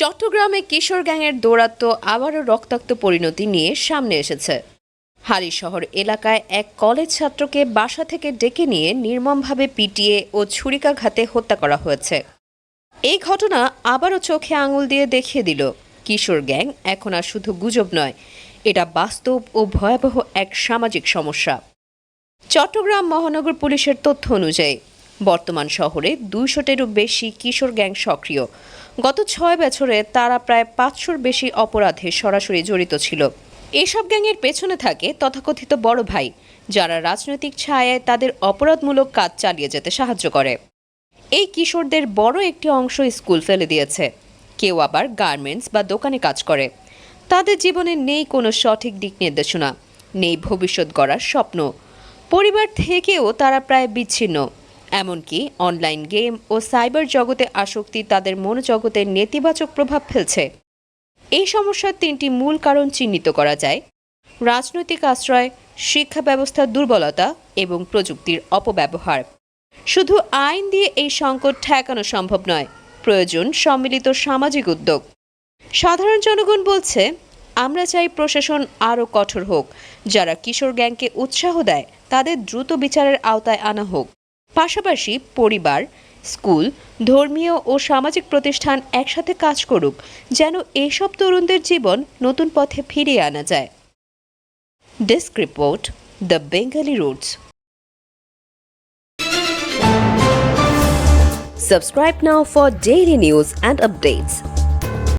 চট্টগ্রামে কিশোর গ্যাংয়ের দৌরাত্ম আবারও রক্তাক্ত পরিণতি নিয়ে সামনে এসেছে। হালিশহর এলাকায় এক কলেজ ছাত্রকে বাসা থেকে ডেকে নিয়ে নির্মমভাবে পিটিয়ে ও ছুরিকাঘাতে হত্যা করা হয়েছে। এই ঘটনা আবারও চোখে আঙুল দিয়ে দেখিয়ে দিল। কিশোর গ্যাং এখন আর শুধু গুজব নয়, এটা বাস্তব ও ভয়াবহ এক সামাজিক সমস্যা। চট্টগ্রাম মহানগর পুলিশের তথ্য অনুযায়ী বর্তমান শহরে দুইশোটেরও বেশি কিশোর গ্যাং সক্রিয়। গত ছয় বছরে তারা প্রায় পাঁচশোর বেশি অপরাধে সরাসরি জড়িত ছিল। এসব গ্যাংয়ের পেছনে থাকে তথাকথিত বড় ভাই, যারা রাজনৈতিক ছায়ায় তাদের অপরাধমূলক কাজ চালিয়ে যেতে সাহায্য করে। এই কিশোরদের বড় একটি অংশ স্কুল ফেলে দিয়েছে। কেউ আবার গার্মেন্টস বা দোকানে কাজ করে। তাদের জীবনে নেই কোনো সঠিক দিক নির্দেশনা, নেই ভবিষ্যৎ গড়ার স্বপ্ন। পরিবার থেকেও তারা প্রায় বিচ্ছিন্ন। এমনকি অনলাইন গেম ও সাইবার জগতে আসক্তি তাদের মনোজগতে নেতিবাচক প্রভাব ফেলছে। এই সমস্যার তিনটি মূল কারণ চিহ্নিত করা যায়। রাজনৈতিক আশ্রয়, শিক্ষা ব্যবস্থার দুর্বলতা এবং প্রযুক্তির অপব্যবহার। শুধু আইন দিয়ে এই সংকট ঠেকানো সম্ভব নয়, প্রয়োজন সম্মিলিত সামাজিক উদ্যোগ। সাধারণ জনগণ বলছে, আমরা চাই প্রশাসন আরও কঠোর হোক। যারা কিশোর গ্যাংকে উৎসাহ দেয়, তাদের দ্রুত বিচারের আওতায় আনা হোক। পাশাপাশি পরিবার, স্কুল, ধর্মীয় ও সামাজিক প্রতিষ্ঠান একসাথে কাজ করুক, যেন এইসব তরুণদের জীবন নতুন পথে ফিরিয়ে আনা যায় desk report the Bengali roots Subscribe now for daily news and updates.